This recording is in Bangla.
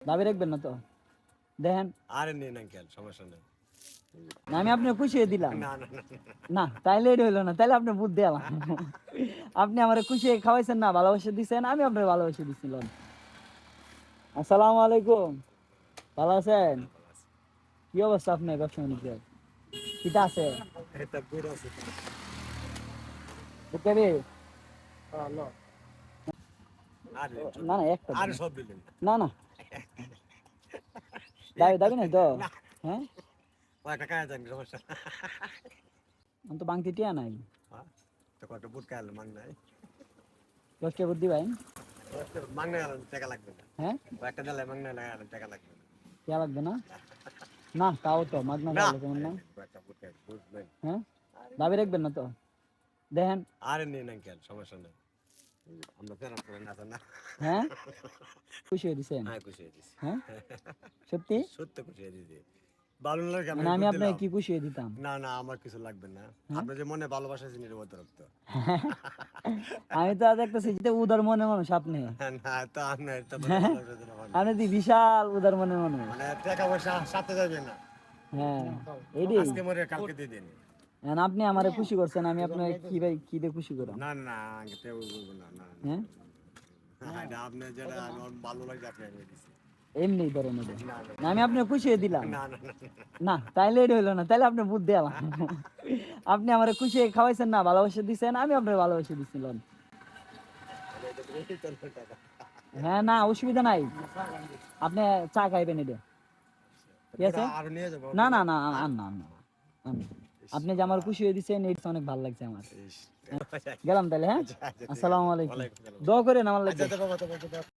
দাবি রাখবেন না তো? দেখেন। আরে নেন আঙ্কেল সমস্যা নেই। না, আমি আপনার খুশিয়ে দিলাম। না তাইলে এটা হইল না তাইলে আপনি বুদ্ধি আলাম আপনি আমার খুশি খাওয়াইছেন না ভালোবাসা দিচ্ছেন আমি আপনার ভালোবাসা দিচ্ছিলাম আসসালামু আলাইকুম। ভালো আছেন? কি অবস্থা আপনার ব্যবসা বাণিজ্যের? কিটা আছে? বুঝতে না না একটা না না। দাবি দাবি নাই তো? হ্যাঁ? কয়েকটা কাজ জানি সমস্যা আমি তো বাংতি টিয়া নাই। হ্যাঁ? তো কয়টা বুট খাইলে মাং নাই বুদ্ধি ভাই মাং নাই টাকা লাগবে না। হ্যাঁ? কয়েকটা দিলে মাং নাই লাগালে টাকা লাগবে না। টিয়া লাগবে না? না তাও তো মাগনা না। কেমন না? কয়েকটা হ্যাঁ? দাবি রাখবেন না তো? দেখেন। আরে নেন আঙ্কেল সমস্যা নেই। হ্যাঁ? খুশি হয়ে দিছেন? হ্যাঁ খুশি দিছি। সত্যি? সত্য খুশি দিছি। ভালো লাগে মানে আমি আপনাকে কি খুশি হয়ে দিতাম? না না আমার কিছু লাগবে না। আপনি যে মনে ভালোবাসা আমি তো দেখতেছি যে উদার মনে মানুষ আপনি। না তো আপনার তো। আপনি দি বিশাল উদার মনে মানুষ। মানে টাকা পয়সা সাথে যাবে না। হ্যাঁ এইটাই আজকে মরে কালকে দিয়ে দিন। আপনি আমারে খুশি করছেন আমি আপনাকে কি ভাই কি দিয়ে খুশি করাম না না আগে তেও বলব না না। হ্যাঁ হ্যাঁ, আপনি যেটা আমার ভালো লাগে আপনি এমনি ধরেন এটা না আমি আপনাকে খুশি হয়ে দিলাম না না না না তাইলে এটা হইল না তাইলে আপনি বুদ্ধি আলাম আপনি আমার খুশি হয়ে খাওয়াইছেন না ভালোবাসা দিচ্ছেন আমি আপনার ভালোবাসা দিচ্ছিলাম টাকা। হ্যাঁ না অসুবিধা নাই আপনি চা খাইবেন এটা ঠিক আছে আরও নিয়ে যাব না না না না আন না আন না। আপনি যে আমার খুশি হয়ে দিচ্ছেন এটা অনেক ভালো লাগছে আমার। গেলাম তাহলে হ্যাঁ? আচ্ছা, আচ্ছা। আসসালামু আলাইকুম। দোয়া করেন আমার লাগবে।